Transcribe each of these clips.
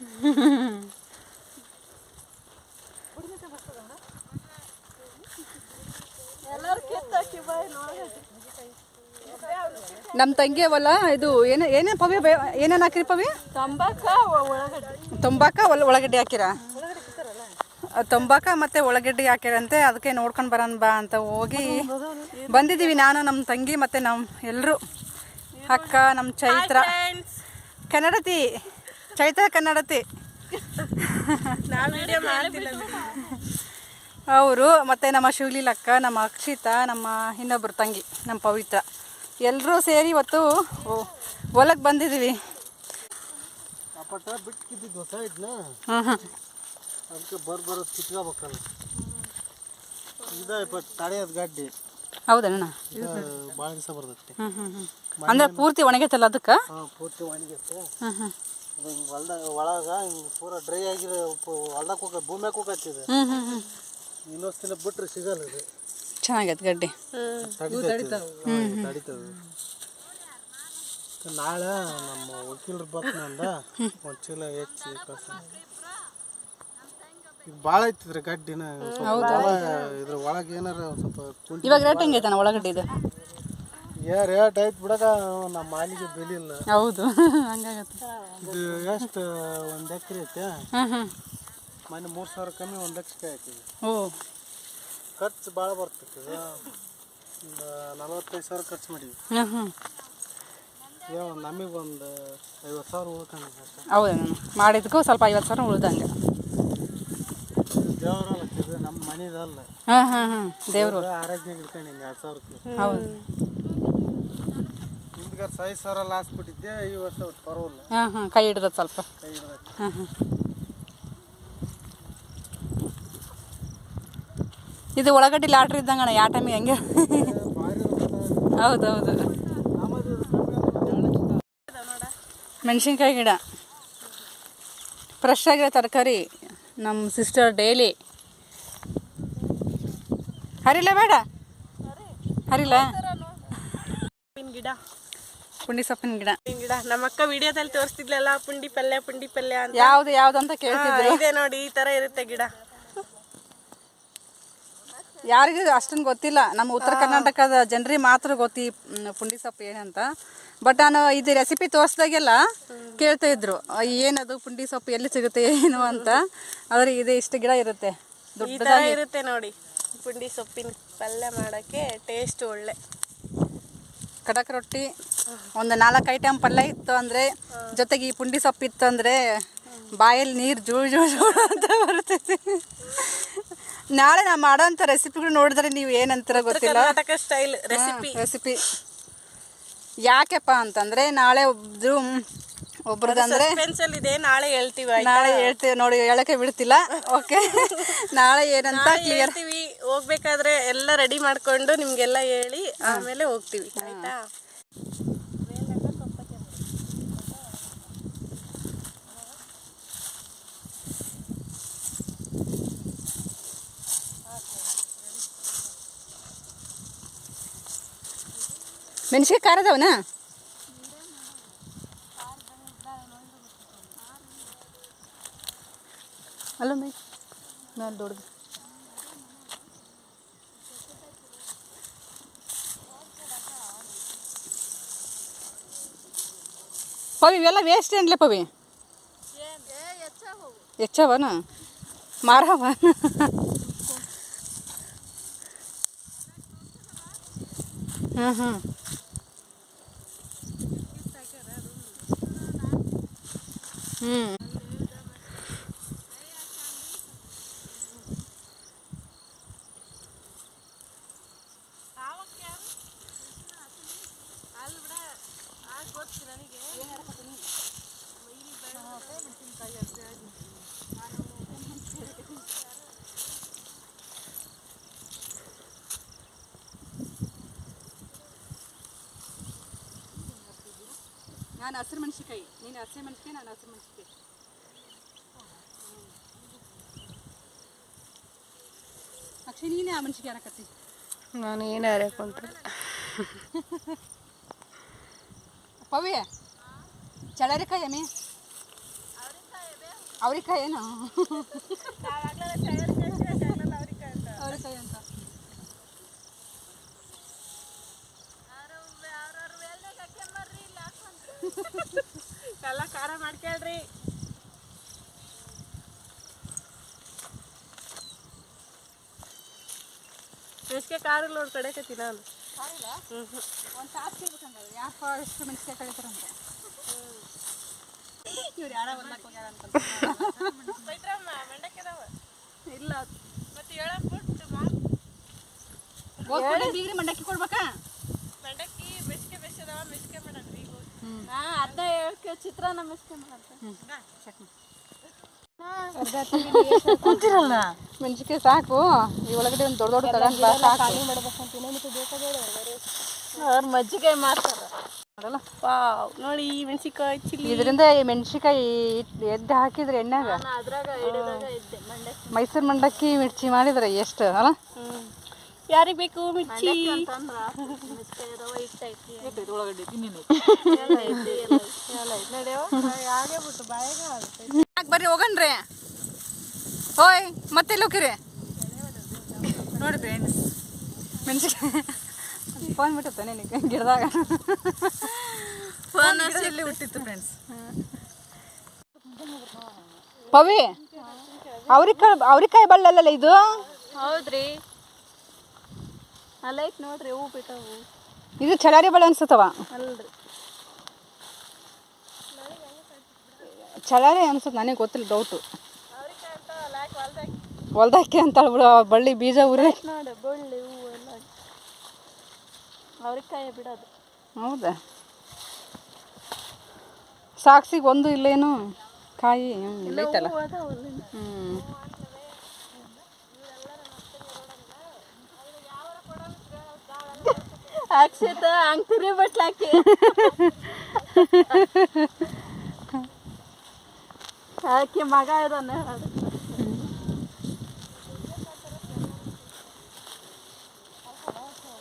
ನಮ್ಮ ತಂಗಿ ಅವಲ್ಲ ಇದು ಏನ ಏನೇ ಪವಿ ಏನೇನು ಹಾಕಿರಿ ಪವಿ ತಂಬಾಕ ಒಳ ಒಳಗಡ್ಡೆ ಹಾಕಿರ? ತಂಬಾಕ ಮತ್ತೆ ಉಳ್ಳಾಗಡ್ಡಿ ಹಾಕಿರಂತೆ ಅದಕ್ಕೆ ನೋಡ್ಕೊಂಡು ಬರೋಣ ಬಾ ಅಂತ ಹೋಗಿ ಬಂದಿದ್ದೀವಿ ನಾನು ನಮ್ಮ ತಂಗಿ ಮತ್ತೆ ನಮ್ಮ ಎಲ್ಲರೂ ಅಕ್ಕ ನಮ್ಮ ಚೈತ್ರ. ಕನ್ನಡತಿ. ಚೈತ್ರ ಕನ್ನಡತಿ. ಅವರು ಮತ್ತೆ ನಮ್ಮ ಶಿವಲೀಲ ಅಕ್ಕ ನಮ್ಮ ಅಕ್ಷಿತಾ ನಮ್ಮ ಇನ್ನೊಬ್ಬರು ತಂಗಿ ನಮ್ಮ ಪವಿತ್ರ. ಎಲ್ಲರೂ ಸೇರಿ ಇವತ್ತು ಹೊಲಕ್ಕೆ ಬಂದಿದ್ದೀವಿ ಹೌದಣ್ಣ ಅಂದ್ರೆ ಪೂರ್ತಿ ಒಣಗೈತಲ್ಲ ಅದಕ್ಕೆ ಹಾಂ ಪೂರ್ತಿ ಒಣಗಿರುತ್ತೆ ಅದು ಹಿಂಗೆ ಹೊಲ್ದಾಗ ಒಳಗೆ ಹಿಂಗೆ ಪೂರ ಡ್ರೈ ಆಗಿರೋ ಹೊಲ್ದಾಗ ಹೋಗ ಭೂಮ್ಯಾಗ ಹೋಗತ್ತಿದೆ ಹ್ಞೂ ಹ್ಞೂ ಹ್ಞೂ ಇನ್ನೊಂದು ದಿನ ಬಿಟ್ರೆ ಸಿಗಲ್ಲ ಇದು ಚೆನ್ನಾಗೈತೆ ಗಡ್ಡಿ. ತಡಿತದೆ ನಾಳೆ ನಮ್ಮ ವಕೀಲರು ಬರ್ತಾನಂದ ಒಂದು ಚೀಲ ಹೆಚ್ಚಿ ಕಸ ಈಗ ಭಾಳ ಐತಿದ್ರೆ ಗಡ್ಡಿನ. ಇದ್ರ ಒಳಗೆ ಏನಾರ ಸ್ವಲ್ಪ ಕುಂಟಿ ಇವಾಗ ರೇಟ್ ಹೆಂಗೈತಣ್ಣ ಇದು? ಏ ರೇಟ್ ಐತ್ ಬಿಡಕ ನಮ್ಮ ಮಾಲಿಗೆ ಬೆಲೆ ಇಲ್ಲ. ಹೌದು ಹಂಗಾಗತ್ತೆ. ಇದು ಎಷ್ಟು ಒಂದು ಎಕರೆ ಐತೆ? ಮನೆ ಹ್ಞೂ ಮೊನ್ನೆ ಮೂರು ಸಾವಿರ ಕಮ್ಮಿ ಒಂದು ಲಕ್ಷಕ್ಕೆ ಹಾಕಿದ್ವಿ. ಓ. ಖರ್ಚು ಭಾಳ ಬರ್ತೈತೆ ಇದು. ಒಂದು ನಲವತ್ತೈದು ಸಾವಿರ ಖರ್ಚು ಮಾಡಿದ್ವಿ. ಏ ಒಂದು ನಮಗೆ ಒಂದು ಐವತ್ತು ಸಾವಿರ ಉಳ್ಕೊಂಡು ಅಷ್ಟೇ ಹೌದಣ್ಣ ಮಾಡಿದ್ಕೂ ಸ್ವಲ್ಪ ಐವತ್ತು ಸಾವಿರ ಉಳ್ದಂಗೆ. ದೇವರಲ್ಲ ಇದು ನಮ್ಮ ಮನೆದಲ್ಲ. ಹಾಂ ಹಾಂ ಹಾಂ ದೇವರು. ಆರೋಗ್ಯ ಇಟ್ಕೊಂಡು ಎರಡು ಸಾವಿರಕ್ಕೆ. ಹೌದು. ಹಿಂದ್ಗಾರ ಐದು ಸಾವಿರ ಲಾಸ್ ಬಿಟ್ಟಿದ್ದೆ ಈ ವರ್ಷ ಒಟ್ಟು ಪರವಾಗಿಲ್ಲ. ಹಾಂ ಹಾಂ ಕೈ ಹಿಡ್ದದ ಸ್ವಲ್ಪ. ಕೈ ಹಿಡ್ದೈತೆ. ಹಾಂ ಹಾಂ. ಇದು ಉಳ್ಳಾಗಡ್ಡಿ ಲಾಟ್ರಿ ಇದ್ದಂಗಣ್ಣ ಯಾವ ಟೈಮಿಗೆ ಹೆಂಗೆ. ಇರುತ್ತೆ. ಹೌದೌದು. ಮೆಣಸಿನ್ಕಾಯಿ ಗಿಡ. ಫ್ರೆಶ್ ಆಗಿರೋ ತರಕಾರಿ ನಮ್ಮ ಸಿಸ್ಟರ್ ಡೈಲಿ ಹರಿಲ್ಲ ಬೇಡ? ಹರಿಲ್ಲ ಗಿಡ ಪುಂಡಿ ಸೊಪ್ಪಿನ ಗಿಡ. ಗಿಡ ನಮ್ಮ ಅಕ್ಕ ವಿಡಿಯೋದಲ್ಲಿ ತೋರಿಸ್ತಿದ್ಲಲ್ಲ ಪುಂಡಿ ಪಲ್ಯ ಪುಂಡಿ ಪಲ್ಯ ಅಂತ? ಯಾವ್ದು ಯಾವ್ದು ಅಂತ ಕೇಳ್ತಿದ್ರು. ಇದೆ ನೋಡಿ ಈ ತರ ಇರುತ್ತೆ ಗಿಡ. ಯಾರಿಗೂ ಅಷ್ಟೊಂದು ಗೊತ್ತಿಲ್ಲ. ನಮ್ಮ ಉತ್ತರ ಕರ್ನಾಟಕದ ಜನರಿಗೆ ಮಾತ್ರ ಗೊತ್ತಿ ಪುಂಡಿ ಸೊಪ್ಪು ಏನಂತ. ಬಟ್ ನಾನು ಇದು ರೆಸಿಪಿ ತೋರಿಸ್ದಾಗೆಲ್ಲ ಕೇಳ್ತಾ ಇದ್ರು ಏನದು ಪುಂಡಿ ಸೊಪ್ಪು ಎಲ್ಲಿ ಸಿಗುತ್ತೆ ಏನು ಅಂತ. ಆದ್ರೆ ಇದು ಇಷ್ಟು ಗಿಡ ಇರುತ್ತೆ. ದೊಡ್ಡದಾಗಿ. ಇರುತ್ತೆ ನೋಡಿ ಪುಂಡಿ ಸೊಪ್ಪಿನ ಪಲ್ಯ ಮಾಡೋಕ್ಕೆ ಟೇಸ್ಟ್ ಒಳ್ಳೆ. ಕಡಕ್ ರೊಟ್ಟಿ ಒಂದು ನಾಲ್ಕು ಐಟಮ್ ಪಲ್ಯ ಇತ್ತು ಅಂದರೆ ಜೊತೆಗೆ ಈ ಪುಂಡಿ ಸೊಪ್ಪು ಇತ್ತು ಅಂದರೆ ಬಾಯಲ್ಲಿ ನೀರು ಜೂಳು ಜೂಳು ಜೂಳು ಅಂತ ಬರ್ತೈತಿ ನಾಳೆ ನಾವು ಮಾಡೋಂಥ ರೆಸಿಪಿಗಳು ನೋಡಿದ್ರೆ ನೀವು ಏನಂತೀರ ಗೊತ್ತಿಲ್ಲ. ಸ್ಟೈಲ್ ರೆಸಿಪಿ ರೆಸಿಪಿ ಯಾಕೆಪ್ಪ ಅಂತಂದರೆ ನಾಳೆ ಒಬ್ರು ಒಬ್ರದಂದ್ರೆ ಇದೆ ನಾಳೆ ಹೇಳ್ತೀವಿ ನಾಳೆ ಹೇಳ್ತೀವಿ ನೋಡಿ ಹೇಳಕ್ಕೆ ಬಿಡ್ತಿಲ್ಲ. ಓಕೆ ನಾಳೆ ಏನಂತ ಕ್ಲಿಯರ್ ಹೇಳ್ತೀವಿ. ಹೋಗ್ಬೇಕಾದ್ರೆ ಎಲ್ಲ ರೆಡಿ ಮಾಡ್ಕೊಂಡು ನಿಮ್ಗೆಲ್ಲ ಹೇಳಿ ಆಮೇಲೆ ಹೋಗ್ತೀವಿ ಆಯ್ತಾ? ಮೆಣಸಿಗೆ ಖಾರ ಅದಾವನ ಅಲ್ಲ ಮೈ ನಾನು ದೊಡ್ಡದು. ಪವಿ, ಇವೆಲ್ಲ ವೇಸ್ಟ್ ಏನ್ಲೆ ಪವಿ? ಹೆಚ್ಚವನ ಮಾರವ ಹ್ಞೂ ಹ್ಞೂ ಹ್ಞೂ ನಾನು ಹಸಿರು ಮೆಣಸಿನ್ಕಾಯಿ. ನೀನು ಹಸಿರು ಮೆಣಸಿನ್ಕಾಯಿ ನಾನು ಹಸಿರು ಮೆಣಸಿನ್ಕಾಯಿ. ಅಕ್ಷಯ್ ನೀನೇ ಆ ಮೆಣಸಿನ್ಕಾಯಿ ಹಾಕತ್ತಿ ನಾನು ಏನಾರೆ ಕೊಂಡ್ರೆ ಪವಿ ಚಳರಿಕಾಯಿ ಅಮ್ಮಿ ಅವ್ರಿಕಾಯಿ ಏನು ಅವ್ರಿಕಾಯಿ ಅಂತ ಎಲ್ಲ ಖಾರ ಮಾಡ್ಕೊಳ್ರಿ. ಮೆಸ್ಕೆ ಖಾರ ನೋಡಿ ಕಡೆಕತ್ತಿ ನಾನು. ಒಂದು ತಾಸು ಇರ್ಬೇಕಂದ್ರೆ ಯಾಕೆ ಎಷ್ಟು ಮೆಣಸಿಗೆ ಕಳಿತಾರಂತೆ ಇವ್ರು ಯಾರ ಹೋಗ್ಯಾರ ಅಂತ ಇಲ್ಲ. ಮತ್ತೆ ಹೇಳಕ್ ಬಿಟ್ಟು ಬೀಗ್ರಿ ಮಂಡಕ್ಕಿ ಕೊಡ್ಬೇಕಾ? ಮಂಡಕ್ಕಿ ಮೆಸ್ಕೆ ಬೆಸದ ಮೆಸ್ಕೆ ಮಾಡಣ್ರಿ ಅದ ಹೇಳ್ಕೆ ಚಿತ್ರಾನ್ನ ಮಿಸ್ಕೆ ಮೆಣಸಿಕಾಯಿ ಸಾಕು. ಈ ಒಳಗಡೆ ಒಂದು ದೊಡ್ಡ ದೊಡ್ಡ ತಗೊಂಡ್ ಬಾ ಸಾಕು. ಅವ್ರ ಮಜ್ಜಿಗೆ ಮಾಡ್ತಾರ. ನೋಡಿ ಈ ಮೆಣಸಿಕಾಯಿ ಚಿಲ್ಲಿ. ಇದರಿಂದ ಈ ಮೆಣಸಿಕಾಯಿ ಎದ್ದು ಹಾಕಿದ್ರೆ ಎಣ್ಣೆಗ? ಅದ್ರಾಗ ಮೈಸೂರು ಮಂಡಕ್ಕಿ ಮಿರ್ಚಿ ಮಾಡಿದ್ರೆ ಎಷ್ಟು ಅಲ್ಲ? ಯಾರಿಗೆ ಬೇಕು ಮಿರ್ಚಿ? ಬರ್ರಿ ಹೋಗನ್ರಿ ಓಯ್ ಮತ್ತೆ ಎಲ್ಲಿ ಹೋಗಿರಿ. ನೋಡಿ ಫ್ರೆಂಡ್ಸ್ ಫೋನ್ ಬಿಟ್ಟತ್ತ ನಿನಗೆ ಗಿಡದಾಗ. ಫೋನ್ ಇಲ್ಲಿ ಹುಟ್ಟಿತ್ತು ಫ್ರೆಂಡ್ಸ್ ಪವಿ ಅವ್ರಿಕಾಯಿ ಅವ್ರಿಕಾಯಿ ಬಳ್ಳಲ್ಲ ಇದು? ಹೌದ್ರಿ. ಅಲ್ಲ ಐತ್ ನೋಡ್ರಿ ಹೂ ಬಿಟ್ಟವು. ಇದು ಚಳಾರಿ ಬಳೆ ಅನ್ಸುತ್ತವ. ಅಲ್ರಿ. ಚಳಾರಿ ಅನ್ಸುತ್ತೆ ನನಗೆ ಗೊತ್ತಿಲ್ಲ ಡೌಟು ಹೊಲ್ದಾಕಿ. ಅಂತಾಳ ಬಿಡು ಬಳ್ಳಿ ಬೀಜ ಉರಿ ನೋಡಿ ಬಳ್ಳಿ ಹೂವು ಎಲ್ಲ. ಅವ್ರಿಕಾಯಿ ಬಿಡೋದು. ಹೌದಾ? ಸಾಕ್ಸಿಗೆ ಒಂದು ಇಲ್ಲೇನು? ಕಾಯಿ. ಹ್ಞೂ ಅಕ್ಷತ ಹಂಗ್ ತಿರುಗಿ ಬಿಟ್ಲಾಕಿ ಆಕೆ ಮಗ ಇದಾನೆ ಹೇಳೋದು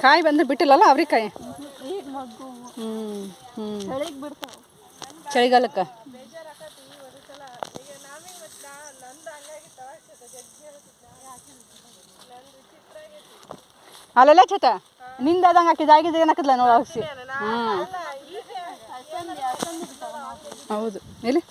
ಕಾಯಿ ಬಂದ್ರೆ ಬಿಟ್ಟಿಲ್ಲಲ್ಲ ಅವ್ರಿಕಾಯಿ ಈಗ ಮಗ್ಗು ಹ್ಞೂ ಹ್ಞೂ ಚಳಿಗ್ ಬಿಡ್ತಾವ ಚಳಿಗಾಲಕ್ಕೆ ಅಲ್ಲೆಲ್ಲ ಚೇತ ನಿಂದ ಅದಂಗೆ ಹಾಕಿದ ಆಗಿದ್ದು ಏನು ಹಾಕಿದ್ಲ ನೋಡಿ ಹಾಕ್ಸಿ ಹ್ಞೂ ಹೌದು. ಎಲ್ಲಿ?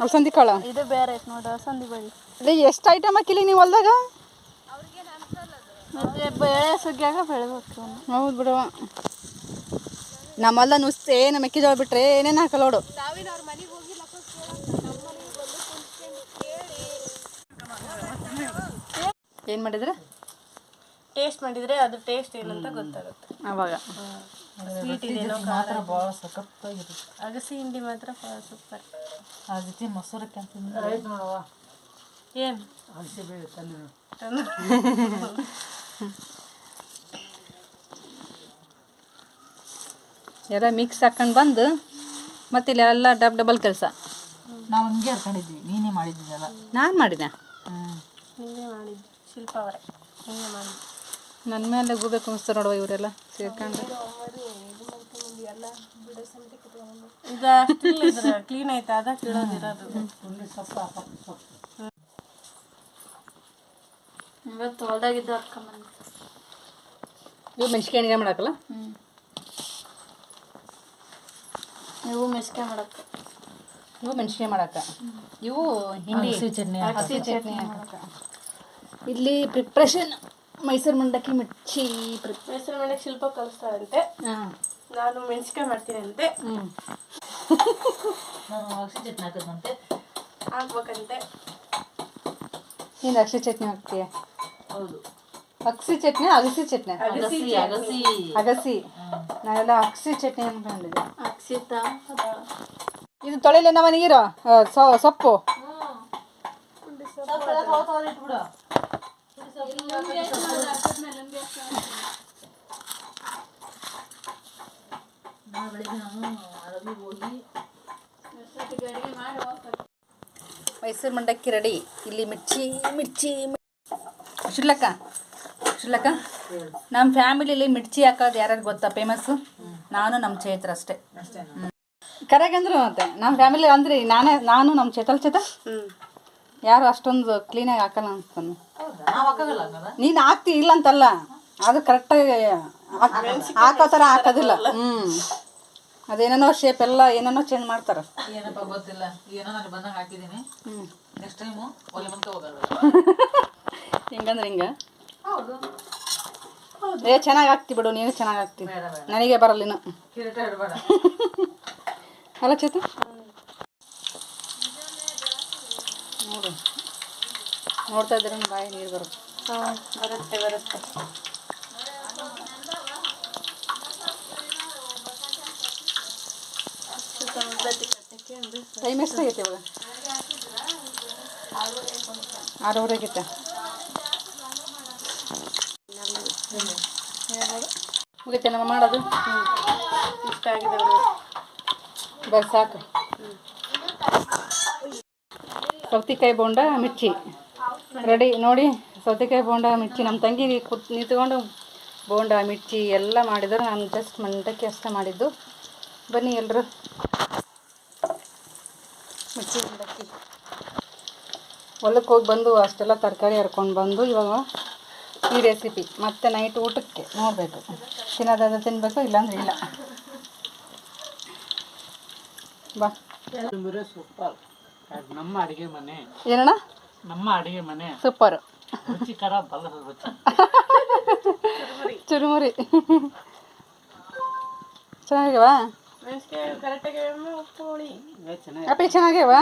ಅಲಸಂದಿ ಕಾಳು? ಇದು ಬೇರೆ ಐತೆ ನೋಡಿ ಅಸಂದಿ ಬಳ್ಳಿ. ಅದೇ ಎಷ್ಟು ಐಟಮ್ ಹಾಕಿಲಿ ನೀವು ಹೊಲ್ದಾಗ? ಬೇಳೆ ಸುಗ್ಗಿಯಾಗ ಬೆಳಬೇಕು. ಹೌದು ಬಿಡುವ ನಮ್ಮಲ್ಲ ನುಸ್ತೆ ನಮ್ಮ ಮೆಕ್ಕೆಜೋಳ ಬಿಟ್ರೆ ಏನೇನು ಹಾಕಲ್ಲ ನೋಡು. ಏನು ಮಾಡಿದ್ರೆ? ಟೇಸ್ಟ್ ಮಾಡಿದ್ರೆ ಅದು ಟೇಸ್ಟ್ ಏನಂತ ಗೊತ್ತಾಗುತ್ತೆ. ಅವಾಗ. ಸ್ವೀಟ್ ಇದೆಯೋ ಮಾತ್ರ ಭಾಳ ಸಖತ್ತಾಗಿರುತ್ತೆ. ಅಗಸಿ ಹಿಂಡಿ ಮಾತ್ರ ಸೂಪರ್ ಆ ಜೊತೆ ಮೊಸರು ಕೆಂಪು ಏನು? ಎಲ್ಲ ಮಿಕ್ಸ್ ಹಾಕೊಂಡು ಬಂದು ಮತ್ತೆ ಇಲ್ಲಿ ಎಲ್ಲ ಡಬ್ ಡಬಲ್ ಕೆಲಸ. ನಾವು ಹಂಗೆ ಹಾಕೊಂಡಿದ್ವಿ ನೀನೇ ಮಾಡಿದ್ದೀನಲ್ಲ ನಾನು ಮಾಡಿದೆ ಹ್ಞೂ ಹಿಂಗೆ ಮಾಡಿದ್ದು. ಶಿಲ್ಪ ಅವರೇ. ಹಿಂಗೆ ಮಾಡಿದ್ದು. ನನ್ನ ಮೇಲೆ ಹೋಗ್ಬೇಕು ಅನಿಸ್ತಾರೆ ನೋಡುವ ಇವರೆಲ್ಲ ಸೇರ್ಕೊಂಡು. ಕ್ಲೀನ್ ಐತೆ ಅದ ಕೇಳೋದಿರೋದು ಇವತ್ತು ಹೊಲ್ದಾಗಿದ್ದು ಹಾಕೊಂಬಂದು ಇವು ಮೆಣಸಿಗೆ ಎಣ್ಣೆ ಮಾಡಾಕಲ್ಲ? ನೀವು ಮಿಸ್ಕೆ ಮಾಡಕ್ಕೆ. ಇವು ಮೆಣಸಿಗೆ ಮಾಡಕ್ಕ ಇವು ಹಿಂಡಿ. ಚಟ್ನಿ. ಹಸಿ ಚಟ್ನಿ ಇಲ್ಲಿ ಪ್ರಿಪ್ರೇಷನ್ ಮೈಸೂರು ಮಂಡಕ್ಕಿ ಮಿರ್ಚಿ ಮೈಸೂರು ಮಂಡಕ್ಕಿ ಶಿಲ್ಪ ಕಲಿಸ್ತಾರಂತೆ. ಹಾಂ. ನಾನು ಮೆಣಸಿಕಾಯಿ ಮಾಡ್ತೀನಂತೆ. ಹ್ಞೂ ನಾನು ಅಗಸಿ ಚಟ್ನಿ ಹಾಕಿದಂತೆ. ಹಾಕ್ಬೇಕಂತೆ. ನೀನು ಅಕ್ಷಿ ಚಟ್ನಿ ಹಾಕ್ತೀಯ? ಹೌದು. ಅಗಸಿ ಚಟ್ನಿ? ಅಗಸಿ ಚಟ್ನಿ. ಅಗಸಿ. ಅಗಸಿ. ಅಗಸಿ ನಾನೆಲ್ಲ ಅಗಸಿ ಚಟ್ನಿ ಅನ್ಕೊಂಡಿದ್ದೆ ಅಕ್ಷಿತ ಇದು ತೊಳೆಯಲ್ಲ ನಮ್ಮ ನೀರು ಸೊಪ್ಪು ಸೊ- ಸೊಪ್ಪು ಬಿಡು ನಾ ಬೆಳಿಗ್ಗೆ ನಾನು ಅರಬಿಗೆ ಹೋಗಿ ಮೈಸೂರು ಮಂಡಕ್ಕಿ ರೆಡಿ ಇಲ್ಲಿ ಮಿರ್ಚಿ ಮಿರ್ಚಿ ಶುಲ್ಲಕ್ಕ ಶುಲ್ಲಕ್ಕ ನಮ್ಮ ಫ್ಯಾಮಿಲಿಲಿ ಮಿರ್ಚಿ ಹಾಕೋದು ಯಾರ್ಯಾರು ಗೊತ್ತಾ? ಫೇಮಸ್ಸು ನಾನು ನಮ್ಮ ಚೈತ್ರ ಅಷ್ಟೇ. ಕರೆಗಂದ್ರು ಮತ್ತೆ. ನಮ್ಮ ಫ್ಯಾಮಿಲಿ ಅಂದ್ರೆ ನಾನೇ ನಾನು ನಮ್ಮ ಚೇತಲ್ ಚೇತ ಯಾರು ಅಷ್ಟೊಂದು ಕ್ಲೀನಾಗಿ ಹಾಕಲ್ಲ ಅನ್ಸ್ತಾನೆ ನೀನು ಹಾಕ್ತಿ ಇಲ್ಲ ಅಂತಲ್ಲ. ಅದು ಕರೆಕ್ಟಾಗಿ ಹಾಕೋ ಥರ ಹಾಕೋದಿಲ್ಲ. ಹ್ಞೂ ಅದೇನೇನೋ ಶೇಪ್ ಎಲ್ಲ ಏನೇನೋ ಚೇಂಜ್ ಮಾಡ್ತಾರೆ. ಏನಪ್ಪ ಗೊತ್ತಿಲ್ಲ. ಏನೋ ನಾನು ಬಂದಾಗ ಹಾಕಿದ್ದೀನಿ ನೆಕ್ಸ್ಟ್ ಟೈಮು ಒಲೆ ಮಂತ ಹೋಗಲ್ಲ ಹಿಂಗಂದ್ರೆ ಹಿಂಗೆ? ಹೌದು. ಏ ಚೆನ್ನಾಗಿ ಆಗ್ತಿ ಬಿಡು ನೀನು ಚೆನ್ನಾಗಿ ಆಗ್ತಿ ನನಗೆ ಬರಲ್ಲ ಇನ್ನು. ಅಲ್ಲ ಚೇತು? ನೋಡು. ನೋಡ್ತಾ ಇದ್ರೆ ಬಾಯಿ ನೀರು ಬರುತ್ತೆ. ಬರುತ್ತೆ ಬರುತ್ತೆ. ಟೈಮ್ ಎಷ್ಟಾಗೈತೆ ಇವಾಗ. ಆರೂವರೆಗಿತ್ತ ಮುಗಿತೆ ನಮ್ಮ ಮಾಡೋದು? ಇಷ್ಟ ಆಗಿದೆ ಬರ್ ಸಾಕು. ಸೌತೆಕಾಯಿ ಬೋಂಡ, ಮಿರ್ಚಿ. ರೆಡಿ, ನೋಡಿ, ಸೌತೆಕಾಯಿ ಬೋಂಡ, ಮಿರ್ಚಿ. ನಮ್ಮ ತಂಗಿ ಕುತ್ ನಿಂತ್ಕೊಂಡು ಬೋಂಡ, ಮಿರ್ಚಿ ಎಲ್ಲ ಮಾಡಿದ್ರು. ನಾನು ಜಸ್ಟ್ ಮಂಡಕ್ಕೆ ಅಷ್ಟೇ ಮಾಡಿದ್ದು. ಬನ್ನಿ ಎಲ್ಲರೂ ಮಿರ್ಚಿ ಮಂಡಕ್ಕಿ ಹೊಲಕ್ಕೆ ಹೋಗಿ ಬಂದು ಅಷ್ಟೆಲ್ಲ ತರಕಾರಿ ಹರ್ಕೊಂಡು ಬಂದು ಇವಾಗ ಈ ರೆಸಿಪಿ ಮತ್ತೆ ನೈಟ್ ಊಟಕ್ಕೆ ನೋಡಬೇಕು. ತಿನ್ನೋದಾದ್ರೆ ತಿನ್ನಬೇಕು ಇಲ್ಲಾಂದ್ರೆ ಇಲ್ಲ. ಬಾ. ಸೂಪರ್. ನಮ್ಮ ಅಡುಗೆ ಮನೆ. ಏನಣ್ಣ? ನಮ್ಮ ಅಡುಗೆ ಮನೆ. ಸೂಪರ್. ರುಚಿಕರ ಬಲ್ಲ ಚುರುಮುರಿ. ಚೆನ್ನಾಗ್ಯವಾ ಮೆಣಸಿಗೆ ಕರೆಕ್ಟಾಗಿ ಉಪ್ಪು ಹುಳಿ ಅಪ್ಪಿ ಚೆನ್ನಾಗ್ಯವಾ